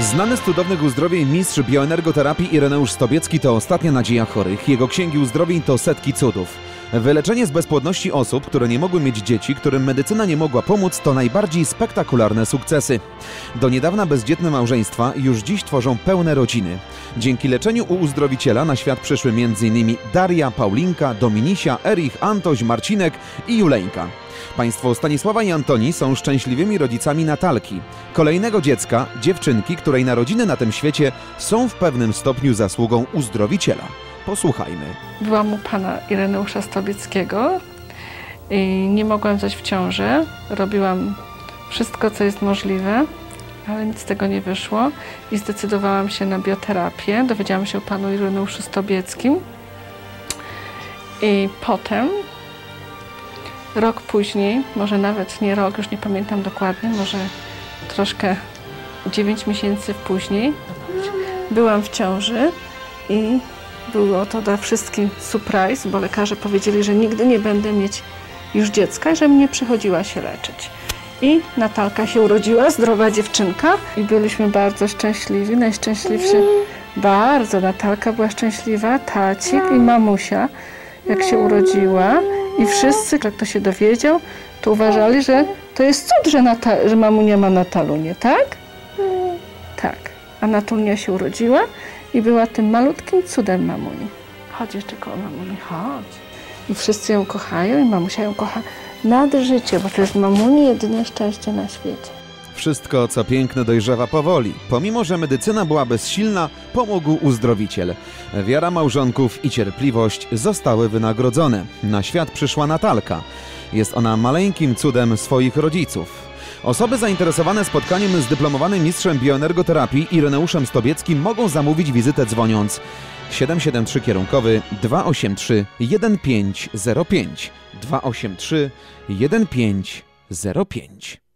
Znany z cudownych uzdrowień mistrz bioenergoterapii Ireneusz Stobiecki to ostatnia nadzieja chorych. Jego księgi uzdrowień to setki cudów. Wyleczenie z bezpłodności osób, które nie mogły mieć dzieci, którym medycyna nie mogła pomóc, to najbardziej spektakularne sukcesy. Do niedawna bezdzietne małżeństwa już dziś tworzą pełne rodziny. Dzięki leczeniu u uzdrowiciela na świat przyszły m.in. Daria, Paulinka, Dominisia, Erich, Antoś, Marcinek i Juleńka. Państwo Stanisława i Antoni są szczęśliwymi rodzicami Natalki, kolejnego dziecka, dziewczynki, której narodziny na tym świecie są w pewnym stopniu zasługą uzdrowiciela. Posłuchajmy. Byłam u pana Ireneusza Stobieckiego i nie mogłam zajść w ciąży. Robiłam wszystko, co jest możliwe, ale nic z tego nie wyszło i zdecydowałam się na bioterapię. Dowiedziałam się o panu Ireneuszu Stobieckim i potem rok później, może nawet nie rok, już nie pamiętam dokładnie, może troszkę 9 miesięcy później, byłam w ciąży i było to dla wszystkich surprise, bo lekarze powiedzieli, że nigdy nie będę mieć już dziecka że mnie przychodziła się leczyć. I Natalka się urodziła, zdrowa dziewczynka i byliśmy bardzo szczęśliwi, najszczęśliwsi. Bardzo Natalka była szczęśliwa, tacik i mamusia, jak się urodziła. I wszyscy, jak to się dowiedział, to uważali, że to jest cud, że, Nata- że mamunia ma Natalunię, tak? Tak. A Natulia się urodziła i była tym malutkim cudem mamuni. Chodź jeszcze koło mamuni, chodź. I wszyscy ją kochają i mamusia ją kocha nad życie, bo to jest mamuni jedyne szczęście na świecie. Wszystko, co piękne, dojrzewa powoli. Pomimo, że medycyna była bezsilna, pomógł uzdrowiciel. Wiara małżonków i cierpliwość zostały wynagrodzone. Na świat przyszła Natalka. Jest ona maleńkim cudem swoich rodziców. Osoby zainteresowane spotkaniem z dyplomowanym mistrzem bioenergoterapii Ireneuszem Stobieckim mogą zamówić wizytę dzwoniąc 773 kierunkowy 283 1505 283 1505